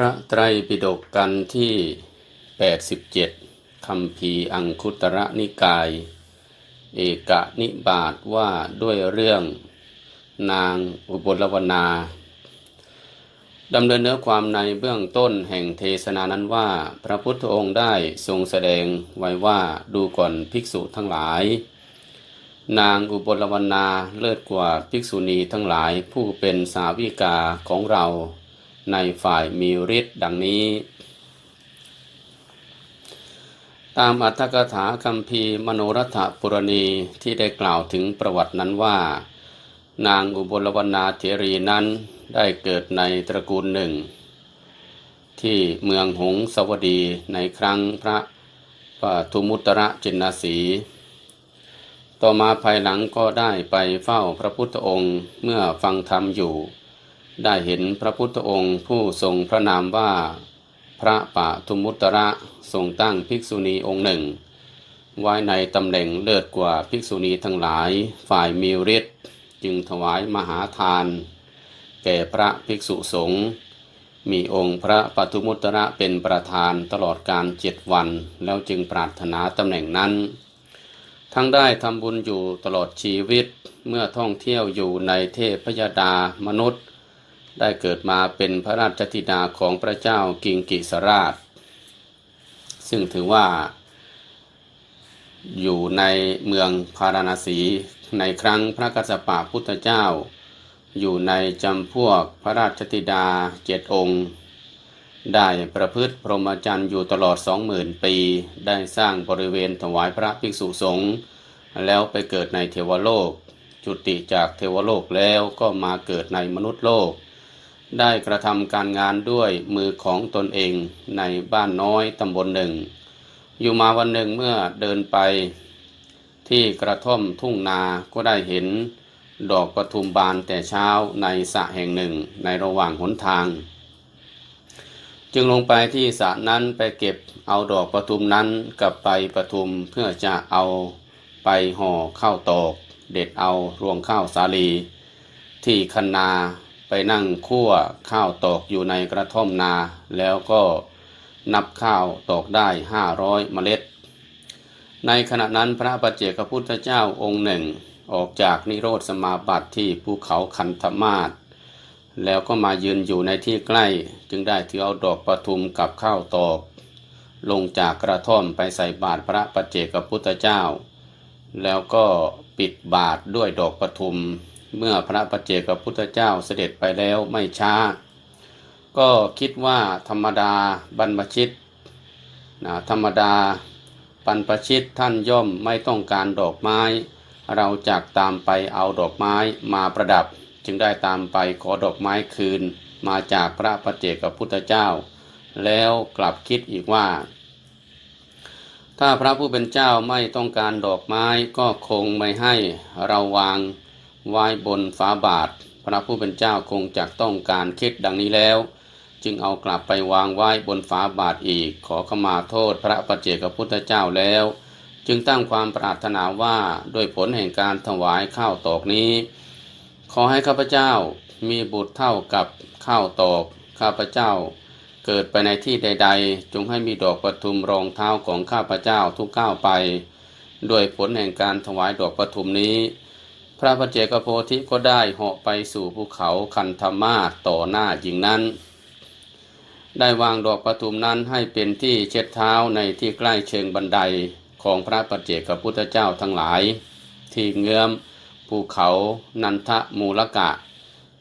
พระไตรปิฎกกันที่ 87คำพีอังคุตระนิกาย เอกนิบาตว่าด้วยเรื่องนางอุบลวนา ดำเนินเนื้อความในเบื้องต้นแห่งเทศนานั้นว่า พระพุทธองค์ได้ทรงแสดงไว้ว่าดูก่อนภิกษุทั้งหลาย นางอุบลวนาเลิศกว่าภิกษุณีทั้งหลายผู้เป็นสาวิกาของเรา ในฝ่ายมีฤทธิ์ดังนี้ ตามอัตถกถาคัมภีร์มโนรัฐปุรณีที่ได้กล่าวถึงประวัตินั้นว่า นางอุบลวรรณาเถรีนั้นได้เกิดในตระกูลหนึ่ง ที่เมืองหงสวดีในครั้งพระปทุมุตระจินนาสีต่อมาภายหลังก็ได้ไปเฝ้าพระพุทธองค์เมื่อฟังธรรมอยู่ ได้เห็นพระพุทธองค์ผู้ทรงพระนามว่า พระปะทุมุตระทรงตั้งภิกษุณีองค์หนึ่ง ไว้ในตำแหน่งเลิศกว่าภิกษุณีทั้งหลายฝ่ายมีฤทธิ์จึงถวายมหาทาน แก่พระภิกษุสงฆ์มีองค์พระปทุมุตระเป็นประธานตลอดการเจ็ดวัน แล้วจึงปรารถนาตำแหน่งนั้น ทั้งได้ทำบุญอยู่ตลอดชีวิตเมื่อท่องเที่ยวอยู่ในเทพยดามนุษย์ ได้เกิดมาเป็นพระราชธิดาของพระเจ้ากิงกิสราช ซึ่งถือว่า อยู่ในเมืองพาราณสีในครั้งพระกัสสปะพุทธเจ้า อยู่ในจำพวกพระราชธิดาเจ็ดองค์ ได้ประพฤติพรหมจรรย์อยู่ตลอดสองหมื่นปี ได้สร้างบริเวณถวายพระภิกษุสงฆ์แล้วไปเกิดในเทวโลก จุติจากเทวโลกแล้วก็มาเกิดในมนุษย์โลก ได้กระทำการงานด้วยมือของตนเองในบ้านน้อยตำบลหนึ่ง อยู่มาวันหนึ่งเมื่อเดินไป ที่กระท่อมทุ่งนาก็ได้เห็น ดอกปทุมบานแต่เช้าในสระแห่งหนึ่งในระหว่างหนทาง จึงลงไปที่สระนั้นไปเก็บเอาดอกปทุมนั้นกลับไปปทุมเพื่อจะเอาไปห่อข้าวตอก เด็ดเอารวงข้าวสาลี ที่คันนา ไปนั่งคั่วข้าวตอกอยู่ในกระท่อมนา แล้วก็นับข้าวตอกได้ห้าร้อยเมล็ด ในขณะนั้นพระปัจเจกพุทธเจ้าองค์หนึ่ง ออกจากนิโรธสมาบัติที่ภูเขาคันธมาศแล้วก็มายืนอยู่ในที่ใกล้ จึงได้ถือเอาดอกประทุมกับข้าวตอก ลงจากกระท่อมไปใส่บาตรพระปัจเจกพุทธเจ้า แล้วก็ปิดบาตรด้วยดอกประทุม เมื่อพระปัจเจกพุทธเจ้าเสด็จไปแล้วไม่ช้า ก็คิดว่าธรรมดาบรรพชิตนะธรรมดาบรรพชิตท่านย่อมไม่ต้องการดอกไม้ เราจากตามไปเอาดอกไม้มาประดับ จึงได้ตามไปขอดอกไม้คืนมาจากพระปัจเจกพุทธเจ้า แล้วกลับคิดอีกว่า ถ้าพระผู้เป็นเจ้าไม่ต้องการดอกไม้ก็คงไม่ให้เราวาง ไว้บนฝาบาท พระผู้เป็นเจ้าคงจะต้องการคิดดังนี้แล้ว จึงเอากลับไปวางไว้บนฝาบาทอีก ขอขมาโทษพระปัจเจกพุทธเจ้าแล้ว จึงตั้งความปรารถนาว่าด้วยผลแห่งการถวายข้าวตอกนี้ ขอให้ข้าพเจ้ามีบุตรเท่ากับข้าวตอกข้าพเจ้าเกิดไปในที่ใด ๆ จงให้มีดอกปทุมรองเท้าของข้าพเจ้าทุกก้าวไป ด้วยผลแห่งการถวายดอกปทุมนี้ พระปัจเจกโพธิก็ได้เหาะไปสู่ภูเขาคันธมาศต่อหน้าหญิงนั้น ได้วางดอกปทุมนั้นให้เป็นที่เช็ดเท้าในที่ใกล้เชิงบันไดของพระปัจเจกพุทธเจ้าทั้งหลาย ที่เงื้อมภูเขานันทมูลกะ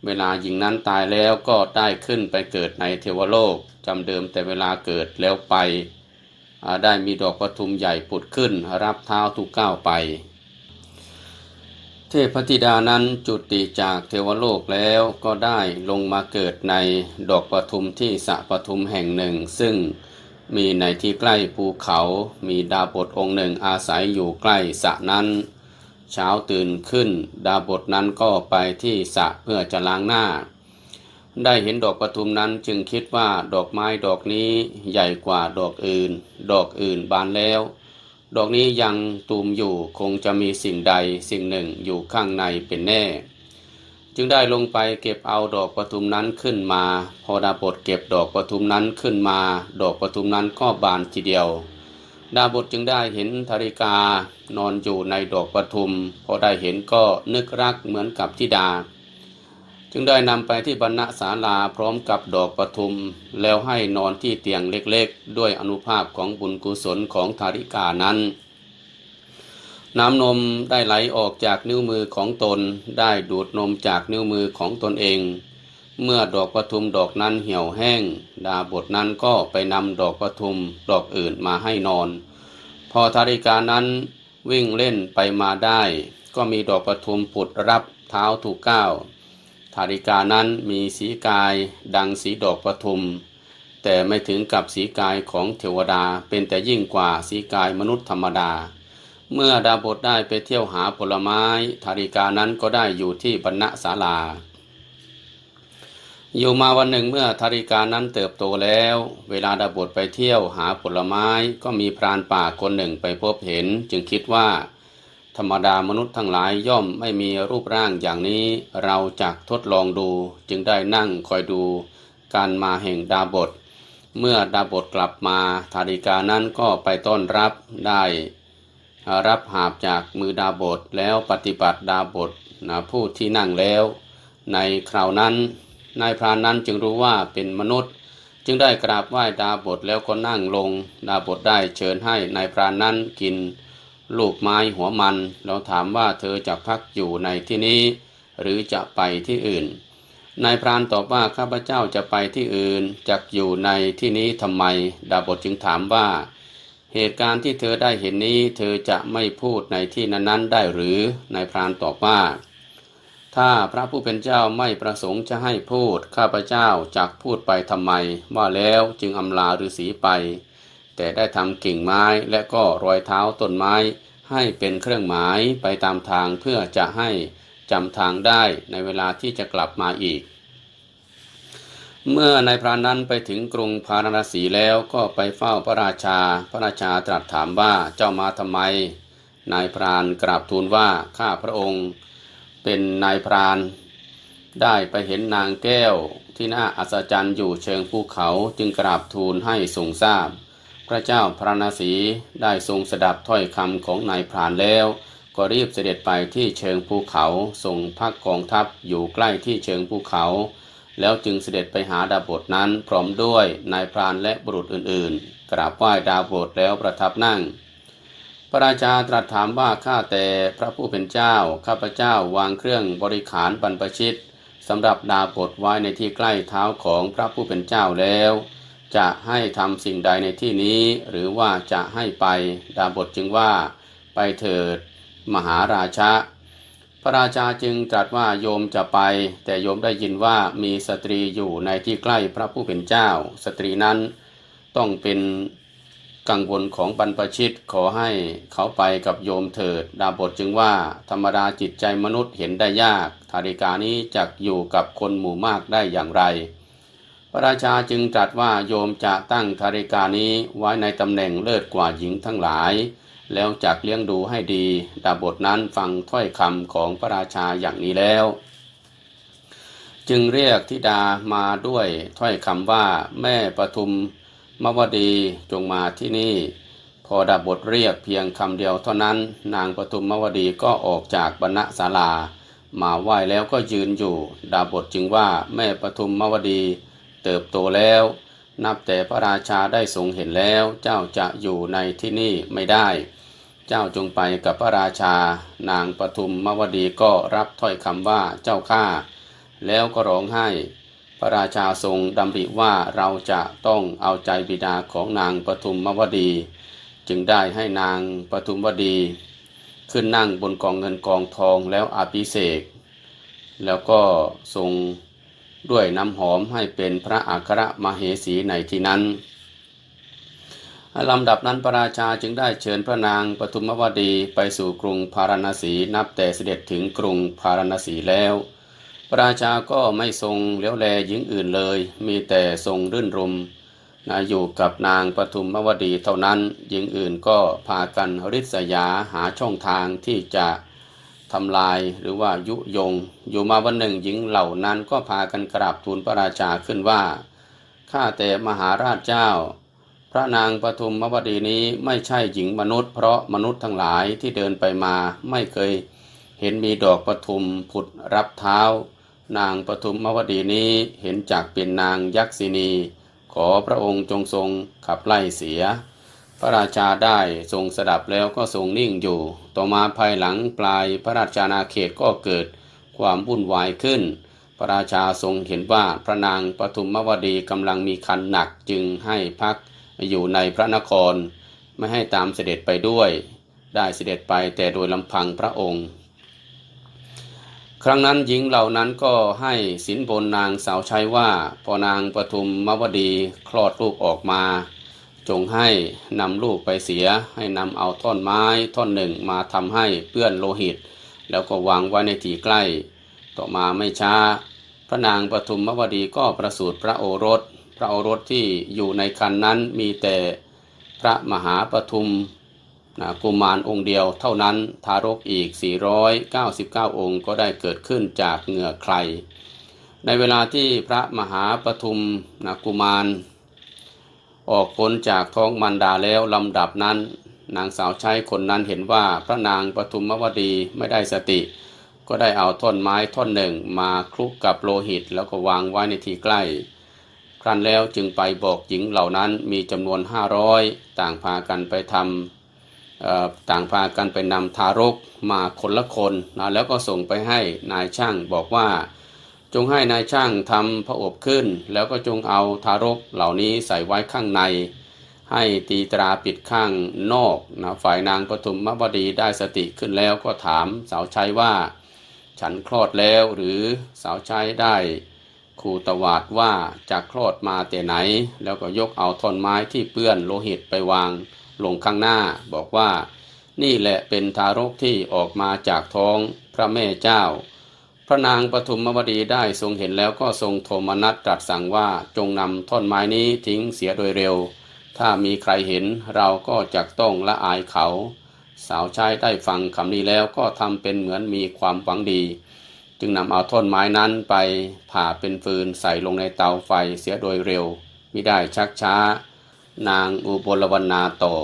เวลาหญิงนั้นตายแล้วก็ได้ขึ้นไปเกิดในเทวโลกจำเดิมแต่เวลาเกิดแล้วไป ได้มีดอกปทุมใหญ่ปุดขึ้นรับเท้าทุกก้าวไป ทพธิดานั้นจุติจากเทวโลกแล้วก็ได้ลงมาเกิดในดอกปทุมที่สะปทุมแห่งหนึ่ง ซึ่งมีในที่ใกล้ภูเขามีดาบทองค์หนึ่งอาศัยอยู่ใกล้สะนั้น เช้าตื่นขึ้น ดาบทนั้นก็ไปที่สะเพื่อจะล้างหน้า ได้เห็นดอกปทุมนั้นจึงคิดว่าดอกไม้ดอกนี้ใหญ่กว่าดอกอื่น ดอกอื่นบานแล้ว ดอกนี้ยังตูมอยู่คงจะมีสิ่งใดสิ่งหนึ่งอยู่ข้างในเป็นแน่ จึงได้ลงไปเก็บเอาดอกปทุมนั้นขึ้นมา พอดาบทเก็บดอกปทุมนั้นขึ้นมา ดอกปทุมนั้นก็บานทีเดียว ดาบทจึงได้เห็นธาริกานอนอยู่ในดอกปทุม พอได้เห็นก็นึกรักเหมือนกับธิดา จึงได้นำไปที่บรรณศาลาพร้อมกับดอกปทุม แล้วให้นอนที่เตียงเล็กๆ ด้วยอนุภาพของบุญกุศลของธาริกานั้น น้ำนมได้ไหลออกจากนิ้วมือของตน ได้ดูดนมจากนิ้วมือของตนเอง เมื่อดอกปทุมดอกนั้นเหี่ยวแห้ง ดาบทนั้นก็ไปนำดอกปทุมดอกอื่นมาให้นอน พอธาริกานั้นวิ่งเล่นไปมาได้ ก็มีดอกปทุมผุดรับเท้าถูกก้าว ธาริกานั้นมีสีกายดังสีดอกประทุม แต่ไม่ถึงกับสีกายของเทวดาเป็นแต่ยิ่งกว่าสีกายมนุษย์ธรรมดา เมื่อดาบทได้ไปเที่ยวหาผลไม้ธาริกานั้นก็ได้อยู่ที่บรรณศาลา อยู่มาวันหนึ่งเมื่อธาริกานั้นเติบโตแล้ว เวลาดาบทไปเที่ยวหาผลไม้ก็มีพรานป่าคนหนึ่งไปพบเห็น จึงคิดว่า ธรรมดามนุษย์ทั้งหลายย่อมไม่มีรูปร่างอย่างนี้เราจักทดลองดู จึงได้นั่งคอยดูการมาแห่งดาบท เมื่อดาบทกลับมาธาริกานั้นก็ไปต้อนรับได้รับหาบจากมือดาบทแล้วปฏิบัติดาบทนะผู้ที่นั่งแล้ว ในคราวนั้นนายพรานนั้นจึงรู้ว่าเป็นมนุษย์ จึงได้กราบไหว้ดาบทแล้วก็นั่งลง ดาบทได้เชิญให้นายพรานนั้นกิน ลูกไม้หัวมันแล้วถามว่าเธอจะพักอยู่ในที่นี้ หรือจะไปที่อื่น นายพรานตอบว่าข้าพเจ้าจะไปที่อื่นจะอยู่ในที่นี้ทำไม ดาบทจึงถามว่า เหตุการณ์ที่เธอได้เห็นนี้ เธอจะไม่พูดในที่นั้นๆได้หรือนายพรานตอบว่า ถ้าพระผู้เป็นเจ้าไม่ประสงค์จะให้พูดข้าพเจ้าจักพูดไปทำไม ว่าแล้วจึงอำลาฤาษีไป แต่ได้ทำกิ่งไม้และก็รอยเท้าต้นไม้ ให้เป็นเครื่องหมายไปตามทางเพื่อจะให้จำทางได้ในเวลาที่จะกลับมาอีก เมื่อนายพรานนั้นไปถึงกรุงพาราณสีแล้วก็ไปเฝ้าพระราชา พระราชาตรัสถามว่าเจ้ามาทำไม นายพรานกราบทูลว่าข้าพระองค์ เป็นนายพรานได้ไปเห็นนางแก้วที่น่าอัศจรรย์อยู่เชิงภูเขาจึงกราบทูลให้ทรงทราบ พระเจ้าพระนาศีได้ทรงสดับถ้อยคำของนายพรานแล้ว ก็รีบเสด็จไปที่เชิงภูเขาส่งพักกองทัพอยู่ใกล้ที่เชิงภูเขา แล้วจึงเสด็จไปหาดาบทนั้นพร้อมด้วยนายพรานและบุรุษอื่นๆ กราบไหว้ดาบทแล้วประทับนั่ง พระราชาตรัสถามว่าข้าแต่พระผู้เป็นเจ้าข้าพเจ้าวางเครื่องบริขารบรรพชิตสำหรับดาบทไว้ในที่ใกล้เท้าของพระผู้เป็นเจ้าแล้ว จะให้ทำสิ่งใดในที่นี้ หรือว่าจะให้ไปดาบทจึงว่า ไปเถิด มหาราชะ พระราชาจึงตรัสว่าโยมจะไป แต่โยมได้ยินว่ามีสตรีอยู่ในที่ใกล้พระผู้เป็นเจ้า สตรีนั้นต้องเป็นกังวลของบรรพชิตขอให้เขาไปกับโยมเถิด ดาบทจึงว่า ธรรมดาจิตใจมนุษย์เห็นได้ยากธาริกานี้จะอยู่กับคนหมู่มากได้อย่างไร ระราชาจึงตรัสว่าโยมจะตั้งธาริกานี้ไว้ในตำแหน่งเลิศกว่าหญิงทั้งหลาย แล้วจักเลี้ยงดูให้ดี ดาบทนั้นฟังถ้อยคำของพระราชาอย่างนี้แล้ว จึงเรียกธิดามาด้วยถ้อยคำว่าแม่ปทุมมวดีจงมาที่นี่ พอดาบทเรียกเพียงคำเดียวเท่านั้น นางปทุมมวดีก็ออกจากบรรณศาลา มาไหว้แล้วก็ยืนอยู่ ดาบทจึงว่าแม่ปทุมมวดี เติบโตแล้ว นับแต่พระราชาได้ทรงเห็นแล้ว เจ้าจะอยู่ในที่นี่ไม่ได้ เจ้าจงไปกับพระราชา นางปทุมมวดีก็รับถ้อยคำว่าเจ้าข้าแล้วก็ร้องไห้ พระราชาทรงดำริว่าเราจะต้องเอาใจบิดาของนางปทุมมวดี จึงได้ให้นางปทุมวดี ขึ้นนั่งบนกองเงินกองทองแล้วอาภิเษกแล้วก็ทรง ด้วยน้ำหอมให้เป็นพระอัครมเหสีในที่นั้นลำดับนั้นพระราชาจึงได้เชิญพระนางปทุมวดีไปสู่กรุงพาราณสีนับแต่เสด็จถึงกรุงพาราณสีแล้ว พระราชาก็ไม่ทรงเลี้ยวแลหญิงอื่นเลย มีแต่ทรงรื่นรมนะอยู่กับนางปทุมมวดีเท่านั้นหญิงอื่นก็พากันริษยาหาช่องทางที่จะ ทำลายหรือว่ายุยง อยู่มาวันหนึ่งหญิงเหล่านั้นก็พากันกราบทูลพระราชาขึ้นว่า ข้าแต่มหาราชเจ้า พระนางปทุมมวดีนี้ไม่ใช่หญิงมนุษย์ เพราะมนุษย์ทั้งหลายที่เดินไปมาไม่เคยเห็นมีดอกปทุมผุดรับเท้า นางปทุมมวดีนี้เห็นจากเป็นนางยักษินี ขอพระองค์จงทรงขับไล่เสีย พระราชาได้ทรงสดับแล้วก็ทรงนิ่งอยู่ ต่อมาภายหลังปลายพระราชานาเขตก็เกิดความวุ่นวายขึ้น พระราชาทรงเห็นว่าพระนางปทุมมวดีกำลังมีคันหนักจึงให้พักอยู่ในพระนคร ไม่ให้ตามเสด็จไปด้วย ได้เสด็จไปแต่โดยลำพังพระองค์ ครั้งนั้นหญิงเหล่านั้นก็ให้สินบนนางสาวใช้ว่า พอนางปทุมมวดีคลอดลูกออกมา จงให้นำลูกไปเสียให้นำเอาท่อนไม้ท่อนหนึ่งมาทำให้เปื้อนโลหิต แล้วก็วางไว้ในที่ใกล้ ต่อมาไม่ช้า พระนางปทุมมวดีก็ประสูติพระโอรส พระโอรสที่อยู่ในคันนั้นมีแต่พระมหาปทุมนะกุมารองค์เดียวเท่านั้นทารกอีก 499 องค์ก็ได้เกิดขึ้นจากเหงื่อใคร ในเวลาที่พระมหาปทุมนะกุมาร ออกพ้นจากท้องมันดาแล้วลำดับนั้น นางสาวใช้คนนั้นเห็นว่าพระนางปทุมมวดีไม่ได้สติ ก็ได้เอาท่อนไม้ท่อนหนึ่งมาคลุกกับโลหิตแล้วก็วางไว้ในที่ใกล้ ครั้นแล้วจึงไปบอกหญิงเหล่านั้นมีจำนวนห้าร้อยต่างพากันไปทำเอ่อต่างพากันไปนำทารกมาคนละคนนะแล้วก็ส่งไปให้นายช่างบอกว่า จงให้นายช่างทำพระอบขึ้น แล้วก็จงเอาทารกเหล่านี้ใส่ไว้ข้างใน ให้ตีตราปิดข้างนอกนะฝ่ายนางปฐุมมวดีได้สติขึ้นแล้วก็ถามสาวใช้ว่า ฉันคลอดแล้วหรือสาวใช้ได้คูตวาดว่าจะคลอดมาแต่ไหน แล้วก็ยกเอาท่อนไม้ที่เปื้อนโลหิตไปวางลงข้างหน้า บอกว่า นี่แหละเป็นทารกที่ออกมาจากท้องพระแม่เจ้า พระนางปฐุมมวดีได้ทรงเห็นแล้วก็ทรงโทมนัสตรัสสั่งว่าจงนำท่อนไม้นี้ทิ้งเสียโดยเร็ว ถ้ามีใครเห็นเราก็จะต้องละอายเขา สาวใช้ได้ฟังคำนี้แล้วก็ทำเป็นเหมือนมีความหวังดี จึงนำเอาท่อนไม้นั้นไปผ่าเป็นฟืนใส่ลงในเตาไฟเสียโดยเร็วมิได้ชักช้า นางอุบลวรรณาต่อ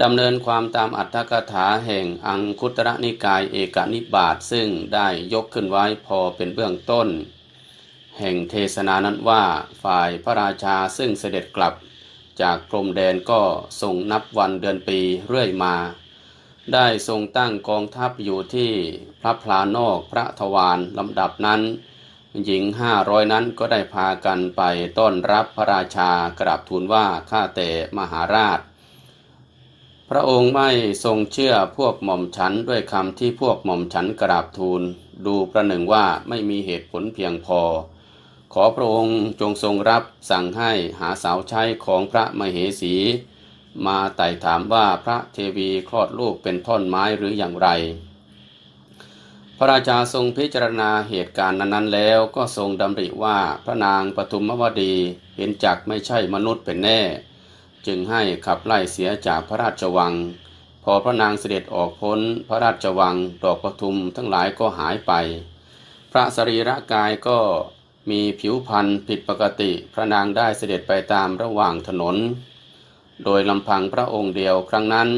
ดำเนินความตามอัตถกถาแห่งอังคุตระนิกายเอกนิบาตซึ่งได้ยกขึ้นไว้พอเป็นเบื้องต้น แห่งเทศนานั้นว่าฝ่ายพระราชาซึ่งเสด็จกลับจากพรมแดนก็ทรงนับวันเดือนปีเรื่อยมา ได้ทรงตั้งกองทัพอยู่ที่พระพลานอกพระทวารลำดับนั้น หญิงห้าร้อยนั้นก็ได้พากันไปต้อนรับพระราชากราบทูลว่าข้าแต่มหาราช พระองค์ไม่ทรงเชื่อพวกหม่อมฉันด้วยคำที่พวกหม่อมฉันกราบทูล ดูประหนึ่งว่าไม่มีเหตุผลเพียงพอ ขอพระองค์จงทรงรับสั่งให้หาสาวใช้ของพระมเหสี มาไต่ถามว่าพระเทวีคลอดลูกเป็นท่อนไม้หรืออย่างไร พระราชาทรงพิจารณาเหตุการณ์นั้นๆ แล้วก็ทรงดำริว่าพระนางปทุมมวดีเห็นจักไม่ใช่มนุษย์เป็นแน่ จึงให้ขับไล่เสียจากพระราชวัง พอพระนางเสด็จออกพ้นพระราชวังดอกปทุมทั้งหลายก็หายไป พระสรีระกายก็มีผิวพรรณผิดปกติพระนางได้เสด็จไปตามระหว่างถนน โดยลำพังพระองค์เดียวครั้งนั้น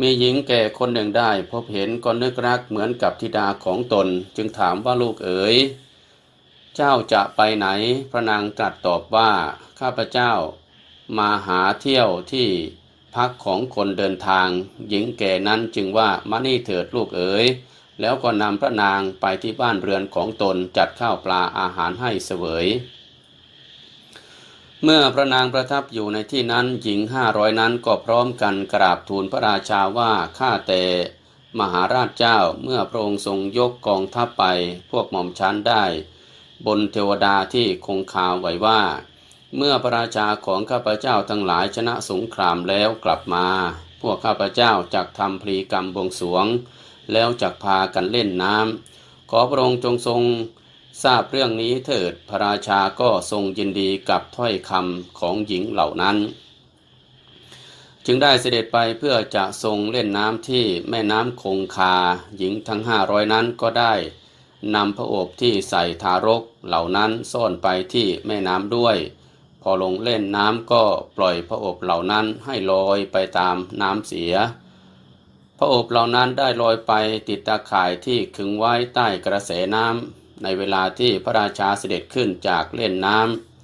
มีหญิงแก่คนหนึ่งได้ พบเห็นก็นึกรักเหมือนกับธิดาของตน จึงถามว่าลูกเอ๋ย เจ้าจะไปไหน พระนางตรัสตอบว่าข้าพเจ้า มาหาเที่ยวที่พักของคนเดินทาง หญิงแก่นั้นจึงว่ามานี่เถิดลูกเอ๋ยแล้วก็นำพระนางไปที่บ้านเรือนของตนจัดข้าวปลาอาหารให้เสวย เมื่อพระนางประทับอยู่ในที่นั้นหญิงห้าร้อยนั้นก็พร้อมกันกราบทูลพระราชาว่าข้าแต่มหาราชเจ้าเมื่อพระองค์ทรงยกกองทัพไปพวกหม่อมชันได้ บนเทวดาที่คงคาวไว้ว่า เมื่อพระราชาของข้าพเจ้าทั้งหลายชนะสงครามแล้วกลับมา พวกข้าพเจ้าจักทำพลีกรรมบวงสรวง แล้วจักพากันเล่นน้ำขอพระองค์จงทรงทราบเรื่องนี้เถิดพระราชาก็ทรงยินดีกับถ้อยคำของหญิงเหล่านั้น จึงได้เสด็จไปเพื่อจะทรงเล่นน้ำที่แม่น้ำคงคา หญิงทั้งห้าร้อยนั้นก็ได้นำพระโอบที่ใส่ทารกเหล่านั้นซ่อนไปที่แม่น้ำด้วย พอลงเล่นน้ำก็ปล่อยพระโอบเหล่านั้นให้ลอยไปตามน้ำเสีย พระโอบเหล่านั้นได้ลอยไปติดตาข่ายที่ขึงไว้ใต้กระแสน้ำในเวลาที่พระราชาเสด็จขึ้นจากเล่นน้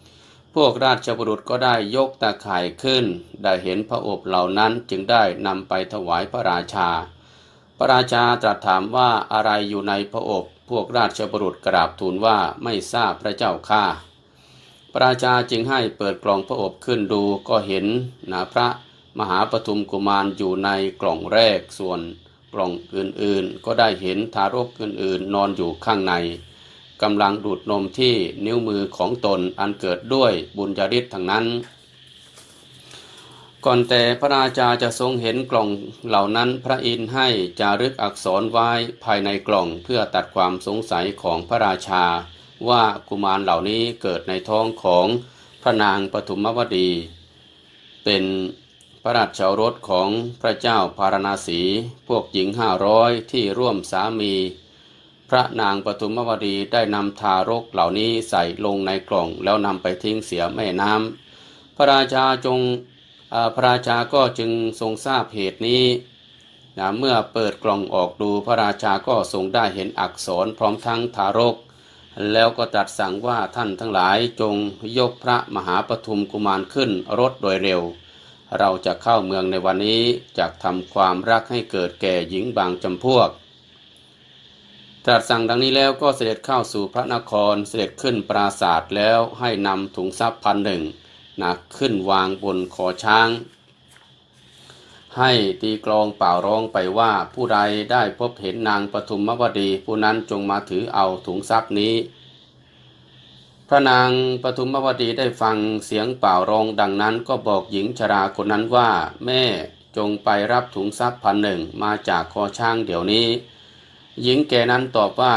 ำพวกราชบุรุษก็ได้ยกตาข่ายขึ้น ได้เห็นพระอบเหล่านั้นจึงได้นำไปถวายพระราชา พระราชาตรัสถามว่าอะไรอยู่ในพระอบพวกราชบุรุษกราบทูลว่าไม่ทราบพระเจ้าข้า พระราชาจึงให้เปิดกล่องพระอบขึ้นดูก็เห็นนะพระมหาปฐุมกุมารอยู่ในกล่องแรกส่วนกล่องอื่นๆ ก็ได้เห็นทารกอื่นๆ นอนอยู่ข้างในกำลังดูดนมที่นิ้วมือของตนอันเกิดด้วยบุญญาฤทธิ์ทั้งนั้น ก่อนแต่พระราชาจะทรงเห็นกล่องเหล่านั้นพระอินทร์ให้จารึกอักษรไว้ภายในกล่องเพื่อตัดความสงสัยของพระราชา ว่ากุมารเหล่านี้เกิดในท้องของพระนางปฐุมวดี เป็นพระราชโอรสของพระเจ้าพารณสี พวกหญิงห้าร้อยที่ร่วมสามี พระนางปฐุมวดีได้นำทารกเหล่านี้ใส่ลงในกล่องแล้วนำไปทิ้งเสียแม่น้ำพระราชาจงพระราชาก็จึงทรงทราบเหตุนี้นะเมื่อเปิดกล่องออกดูพระราชาก็ทรงได้เห็นอักษรพร้อมทั้งทารก แล้วก็ตรัสสั่งว่าท่านทั้งหลายจงยกพระมหาปฐุมกุมารขึ้นรถโดยเร็ว เราจะเข้าเมืองในวันนี้จะทำความรักให้เกิดแก่หญิงบางจำพวก ตรัสสั่งดังนี้แล้วก็เสด็จเข้าสู่พระนครเสด็จขึ้นปราศาสตร์แล้วให้นำถุงทรัพย์พันหนึ่งนะขึ้นวางบนคอช้าง ให้ตีกลองเป่าร้องไปว่าผู้ใดได้พบเห็นนางปฐุมวดี ผู้นั้นจงมาถือเอาถุงทรัพย์นี้ พระนางปฐุมวดีได้ฟังเสียงเป่าร้องดังนั้นก็บอกหญิงชราคนนั้นว่า แม่จงไปรับถุงทรัพย์พันหนึ่งมาจากคอช้างเดี๋ยวนี้ หญิงแก่นั้นตอบว่า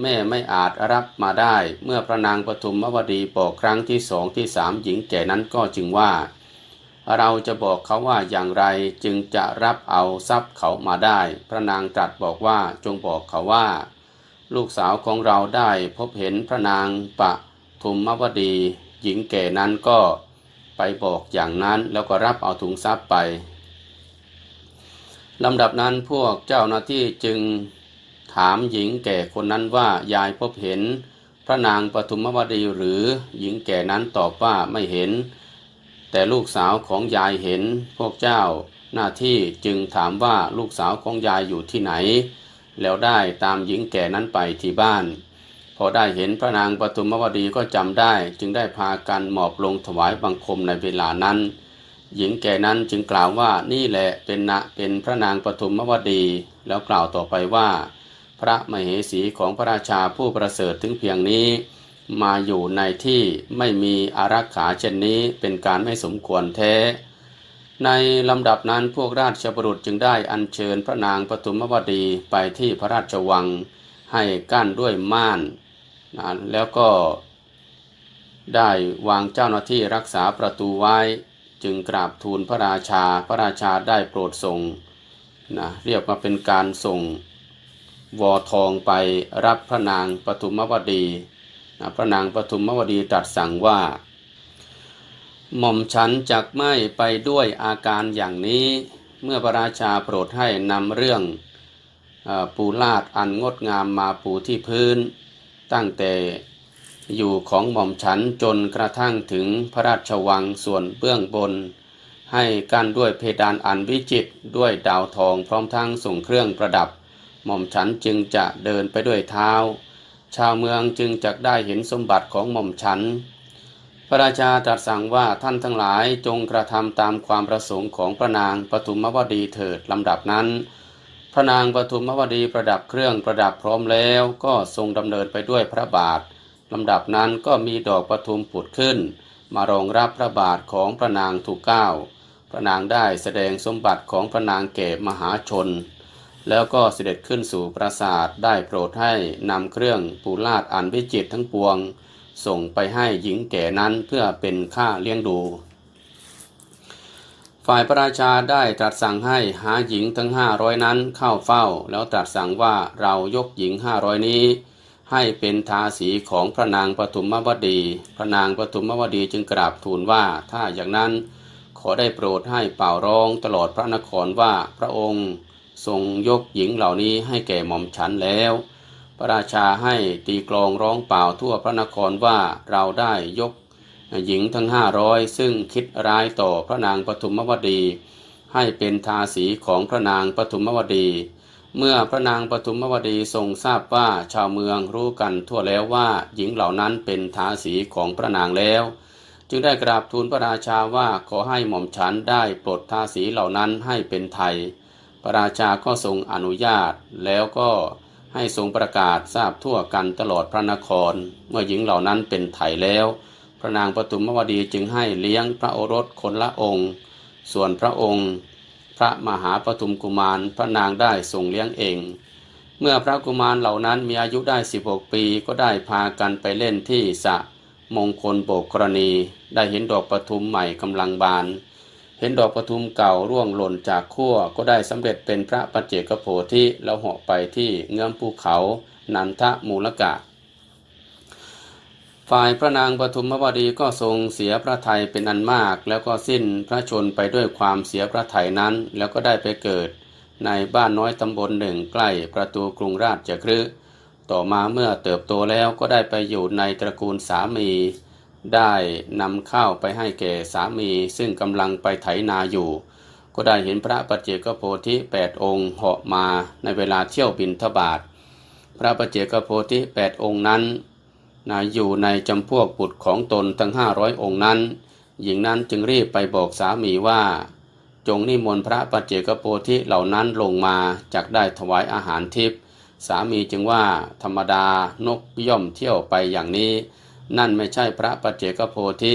แม่ไม่อาจรับมาได้ เมื่อพระนางปฐุมวดีบอกครั้งที่สองที่สามหญิงแก่นั้นก็จึงว่า เราจะบอกเขาว่าอย่างไรจึงจะรับเอาทรัพย์เขามาได้ พระนางตรัสบอกว่าจงบอกเขาว่า ลูกสาวของเราได้พบเห็นพระนางปะทุมมวดี หญิงแก่นั้นก็ไปบอกอย่างนั้นแล้วก็รับเอาถุงทรัพย์ไปลำดับนั้นพวกเจ้าหน้าที่จึงถามหญิงแก่คนนั้นว่ายายพบเห็น พระนางปฐุมวดีหรือหญิงแก่นั้นตอบว่าไม่เห็น แต่ลูกสาวของยายเห็นพวกเจ้าหน้าที่จึงถามว่าลูกสาวของยายอยู่ที่ไหน แล้วได้ตามหญิงแก่นั้นไปที่บ้าน พอได้เห็นพระนางปฐุมวดีก็จำได้ จึงได้พากันหมอบลงถวายบังคมในเวลานั้น หญิงแก่นั้นจึงกล่าวว่านี่แหละเป็นนะเป็นพระนางปฐุมวดี แล้วกล่าวต่อไปว่า พระมเหสีของพระราชาผู้ประเสริฐถึงเพียงนี้ มาอยู่ในที่ไม่มีอารักขาเช่นนี้เป็นการไม่สมควรแท้ ในลำดับนั้นพวกราชบุรุษจึงได้อัญเชิญพระนางปฐุมวดีไปที่พระราชวังให้กั้นด้วยม่านนะแล้วก็ได้วางเจ้าหน้าที่รักษาประตูไว้ จึงกราบทูลพระราชาพระราชาได้โปรดส่งนะเรียกว่าเป็นการส่งวอทองไปรับพระนางปฐุมวดี พระนางปฐุมวดีตรัสสั่งว่า หม่อมฉันจักไม่ไปด้วยอาการอย่างนี้ เมื่อพระราชาโปรดให้นำเรื่องอปูลาดอันงดงามมาปูที่พื้น ตั้งแต่อยู่ของหม่อมฉันจนกระทั่งถึงพระราชวังส่วนเบื้องบน ให้กั้นด้วยเพดานอันวิจิตรด้วยดาวทองพร้อมทั้งส่งเครื่องประดับ หม่อมฉันจึงจะเดินไปด้วยเท้า ชาวเมืองจึงจะได้เห็นสมบัติของหม่อมฉัน พระราชาตรัสสั่งว่าท่านทั้งหลายจงกระทำตามความประสงค์ของพระนางปฐุมวดีเถิดลำดับนั้น พระนางปฐุมวดีประดับเครื่องประดับพร้อมแล้วก็ทรงดำเนินไปด้วยพระบาทลำดับนั้นก็มีดอกปทุมผุดขึ้น มารองรับพระบาทของพระนางถูกเก้า พระนางได้แสดงสมบัติของพระนางแก่มหาชน แล้วก็เสด็จขึ้นสู่ปราสาทได้โปรดให้นำเครื่องปูลาดอันวิจิตทั้งปวง ส่งไปให้หญิงแก่นั้นเพื่อเป็นค่าเลี้ยงดู ฝ่ายพระราชาได้ตรัสสั่งให้หาหญิงทั้งห้าร้อยนั้นเข้าเฝ้า แล้วตรัสสั่งว่าเรายกหญิงห้าร้อยนี้ ให้เป็นทาสีของพระนางปฐุมวดี พระนางปฐุมวดีจึงกราบทูลว่าถ้าอย่างนั้นขอได้โปรดให้เป่าร้องตลอดพระนครว่าพระองค์ ทรงยกหญิงเหล่านี้ให้แก่หม่อมฉันแล้ว พระราชาให้ตีกลองร้องเปล่าทั่วพระนครว่าเราได้ยกหญิงทั้งห้าร้อยซึ่งคิดร้ายต่อพระนางปฐุมวดี ให้เป็นทาสีของพระนางปฐุมวดี เมื่อพระนางปฐุมวดีทรงทราบว่าชาวเมืองรู้กันทั่วแล้วว่าหญิงเหล่านั้นเป็นทาสีของพระนางแล้ว จึงได้กราบทูลพระราชาว่าขอให้หม่อมฉันได้ปลดทาสีเหล่านั้นให้เป็นไทย พระราชาก็ทรงอนุญาตแล้วก็ให้ทรงประกาศทราบทั่วกันตลอดพระนคร เมื่อหญิงเหล่านั้นเป็นไทยแล้ว พระนางปฐุมวดีจึงให้เลี้ยงพระโอรสคนละองค์ ส่วนพระองค์ พระมหาปฐุมกุมารพระนางได้ทรงเลี้ยงเอง เมื่อพระกุมารเหล่านั้นมีอายุได้ 16 ปีก็ได้พากันไปเล่นที่สระมงคลโบกกรณี ได้เห็นดอกปทุมใหม่กำลังบาน เห็นดอกปทุมเก่าร่วงหล่นจากขั้วก็ได้สำเร็จเป็นพระปัจเจกโพธิแล้วเหาะไปที่เงื้อมภูเขานันทมูลกะ ฝ่ายพระนางปฐุมวดีก็ทรงเสียพระทัยเป็นอันมาก แล้วก็สิ้นพระชนไปด้วยความเสียพระทัยนั้น แล้วก็ได้ไปเกิดในบ้านน้อยตำบลหนึ่งใกล้ประตูกรุงราชจักรต่อมาเมื่อเติบโตแล้วก็ได้ไปอยู่ในตระกูลสามี ได้นำข้าวไปให้แก่สามี ซึ่งกำลังไปไถนาอยู่ ก็ได้เห็นพระปัจเจกโพธิแปดองค์เหาะมาในเวลาเที่ยวบินทบาท พระปัจเจกโพธิแปดองค์นั้นนะอยู่ในจำพวกบุตรของตนทั้งห้าร้อยองค์นั้น หญิงนั้นจึงรีบไปบอกสามีว่า จงนิมนต์พระปัจเจกโพธิเหล่านั้นลงมาจากได้ถวายอาหารทิพย์สามีจึงว่าธรรมดานกย่อมเที่ยวไปอย่างนี้ นั่นไม่ใช่พระปัจเจกโพธิ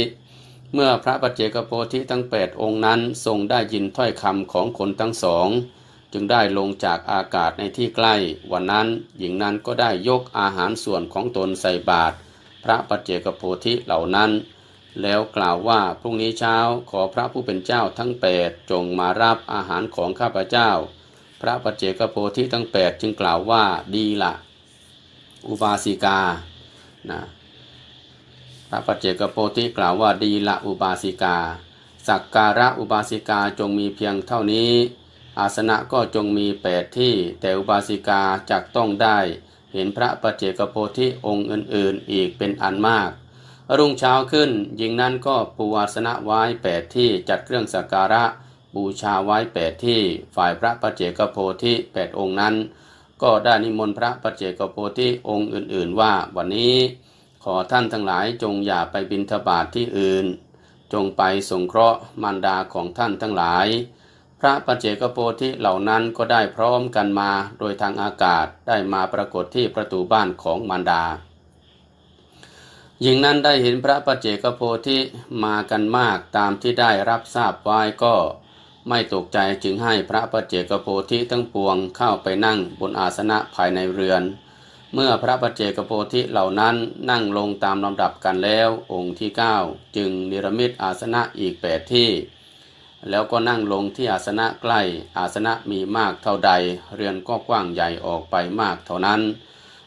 เมื่อพระปัจเจกโพธิทั้งแปดองค์นั้นทรงได้ยินถ้อยคำของคนทั้งสอง จึงได้ลงจากอากาศในที่ใกล้ วันนั้นหญิงนั้นก็ได้ยกอาหารส่วนของตนใส่บาตรพระปัจเจกโพธิเหล่านั้น แล้วกล่าวว่าพรุ่งนี้เช้าขอพระผู้เป็นเจ้าทั้งแปดจงมารับอาหารของข้าพเจ้า พระปัจเจกโพธิทั้งแปดจึงกล่าวว่าดีละอุบาสิกานะ พระปัจเจกโพธิกล่าวว่าดีละอุบาสิกา สักการะอุบาสิกาจงมีเพียงเท่านี้ อาสนะก็จงมีแปดที่ แต่อุบาสิกาจักต้องได้ เห็นพระปัจเจกโพธิองค์อื่นๆ อีกเป็นอันมาก รุ่งเช้าขึ้นหญิงนั้นก็ปูอาสนะไว้แปดที่จัดเครื่องสักการะบูชาไว้แปดที่ฝ่ายพระปัจเจกโพธิแปดองค์นั้น ก็ได้นิมนต์พระปัจเจกโพธิองค์อื่น ๆ ว่าวันนี้ อท่านทั้งหลายจงอย่าไปบิณฑบาตทที่อื่น จงไปสงเคราะห์มารดาของท่านทั้งหลาย พระปัจเจกโพธิเหล่านั้นก็ได้พร้อมกันมาโดยทางอากาศได้มาปรากฏที่ประตูบ้านของมารดาหญิงนั้นได้เห็นพระปัจเจกโพธิมากันมากตามที่ได้รับทราบไว้ก็ไม่ตกใจจึงให้พระปัจเจกโพธิทั้งปวงเข้าไปนั่งบนอาสนะภายในเรือน เมื่อพระปัจเจกโพธิเหล่านั้นนั่งลงตามลำดับกันแล้ว องค์ที่ 9 จึงนิรมิตอาสนะอีกแปดที่ แล้วก็นั่งลงที่อาสนะใกล้ อาสนะมีมากเท่าใด เรือนก็กว้างใหญ่ออกไปมากเท่านั้น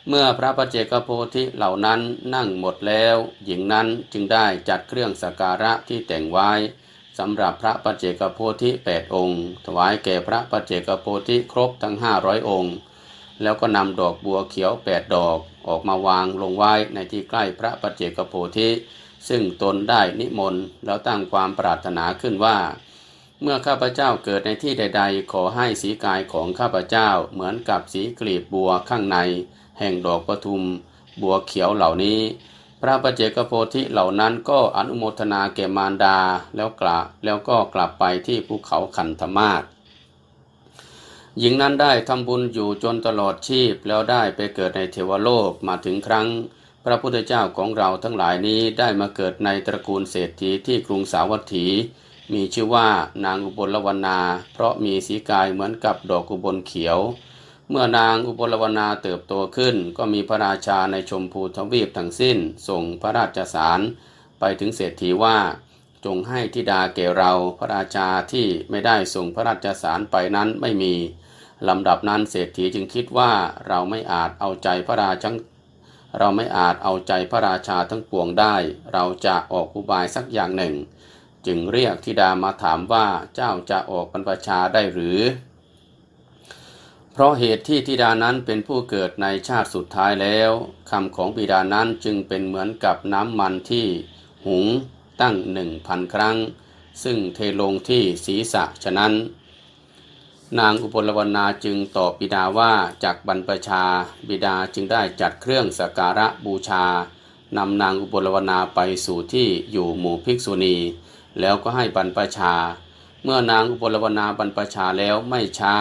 เมื่อพระปัจเจกโพธิเหล่านั้นนั่งหมดแล้ว หญิงนั้นจึงได้จัดเครื่องสักการะที่แต่งไว้สำหรับพระปัจเจกโพธิแปดองค์ ถวายแก่พระปัจเจกโพธิครบทั้งห้าร้อยองค์ แล้วก็นำดอกบัวเขียวแปดดอกออกมาวางลงไว้ในที่ใกล้พระปัจเจกโพธิซึ่งตนได้นิมนต์แล้วตั้งความปรารถนาขึ้นว่า เมื่อข้าพเจ้าเกิดในที่ใด ๆ ขอให้สีกายของข้าพเจ้าเหมือนกับสีกลีบบัวข้างใน แห่งดอกปทุม บัวเขียวเหล่านี้ พระปัจเจกโพธิเหล่านั้นก็อนุโมทนาแก่มารดาแล้วกลับแล้วก็กลับไปที่ภูเขาคันธมาศ หญิงนั้นได้ทำบุญอยู่จนตลอดชีพแล้วได้ไปเกิดในเทวโลกมาถึงครั้ง พระพุทธเจ้าของเราทั้งหลายนี้ได้มาเกิดในตระกูลเศรษฐีที่กรุงสาวัตถี มีชื่อว่านางอุบลวรรณา เพราะมีสีกายเหมือนกับดอกอุบลเขียว เมื่อนางอุบลวรรณาเติบโตขึ้น ก็มีพระราชาในชมพูทวีปทั้งสิ้นส่งพระราชสารไปถึงเศรษฐีว่า จงให้ธิดาแก่เราพระราชาที่ไม่ได้ส่งพระราชสารไปนั้นไม่มีลำดับนั้นเศรษฐีจึงคิดว่าเราไม่อาจเอาใจพระราชาเราไม่อาจเอาใจพระราชาทั้งปวงได้ เราจะออกอุบายสักอย่างหนึ่ง จึงเรียกธิดามาถามว่าเจ้าจะออกบรรพชาได้หรือ เพราะเหตุที่ธิดานั้นเป็นผู้เกิดในชาติสุดท้ายแล้วคำของบิดานั้นจึงเป็นเหมือนกับน้ำมันที่หุง ตั้งหนึ่งพันครั้ง ซึ่งเทลงที่ศีรษะฉะนั้น นางอุบลวรรณาจึงตอบบิดาว่าจากบรรพชาบิดาจึงได้จัดเครื่องสักการะบูชานำนางอุบลวรรณาไปสู่ที่อยู่หมู่ภิกษุณี แล้วก็ให้บรรพชา เมื่อนางอุบลวรรณาบรรพชาแล้วไม่ช้า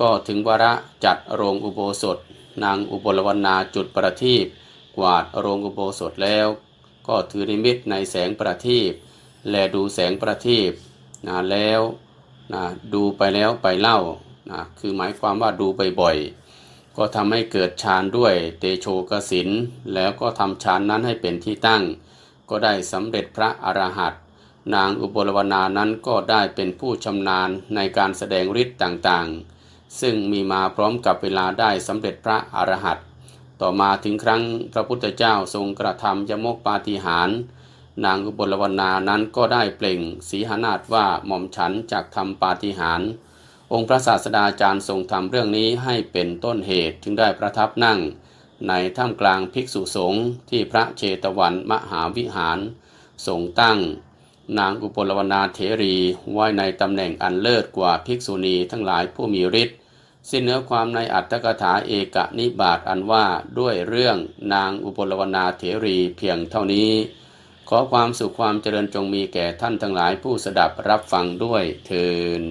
ก็ถึงวาระจัดโรงอุโบสถ นางอุบลวรรณาจุดประทีปกวาดโรงอุโบสถแล้ว ก็ถือนิมิตในแสงประทีปแลดูแสงประทีปนะแล้วนะดูไปแล้วไปเล่านะคือหมายความว่าดูบ่อยๆ ก็ทำให้เกิดฌานด้วยเตโชกสินแล้วก็ทำฌานนั้นให้เป็นที่ตั้ง ก็ได้สำเร็จพระอรหันตนางอุบลวรรณานั้นก็ได้เป็นผู้ชำนาญในการแสดงฤทธิ์ต่างๆ ซึ่งมีมาพร้อมกับเวลาได้สำเร็จพระอรหันต์ ต่อมาถึงครั้งพระพุทธเจ้าทรงกระทำยมกปาฏิหาริย์นางอุบลวรรณานั้นก็ได้เปล่งสีหนาฏว่าหม่อมฉันจากทำปาฏิหาริย์องค์พระศาสดาจารย์ทรงทำเรื่องนี้ให้เป็นต้นเหตุจึงได้ประทับนั่ง ในถ้ำกลางภิกษุสงฆ์ที่พระเชตวันมหาวิหารทรงตั้ง นางอุปลวนาเถรีไว้ในตำแหน่งอันเลิศกว่าภิกษุณีทั้งหลายผู้มีฤทธิ์ สิ้นเนื้อความในอัตถกถาเอกนิบาตอันว่าด้วยเรื่องนางอุปลวนาเถรีเพียงเท่านี้ ขอความสุขความเจริญจงมีแก่ท่านทั้งหลายผู้สดับรับฟังด้วยเทิน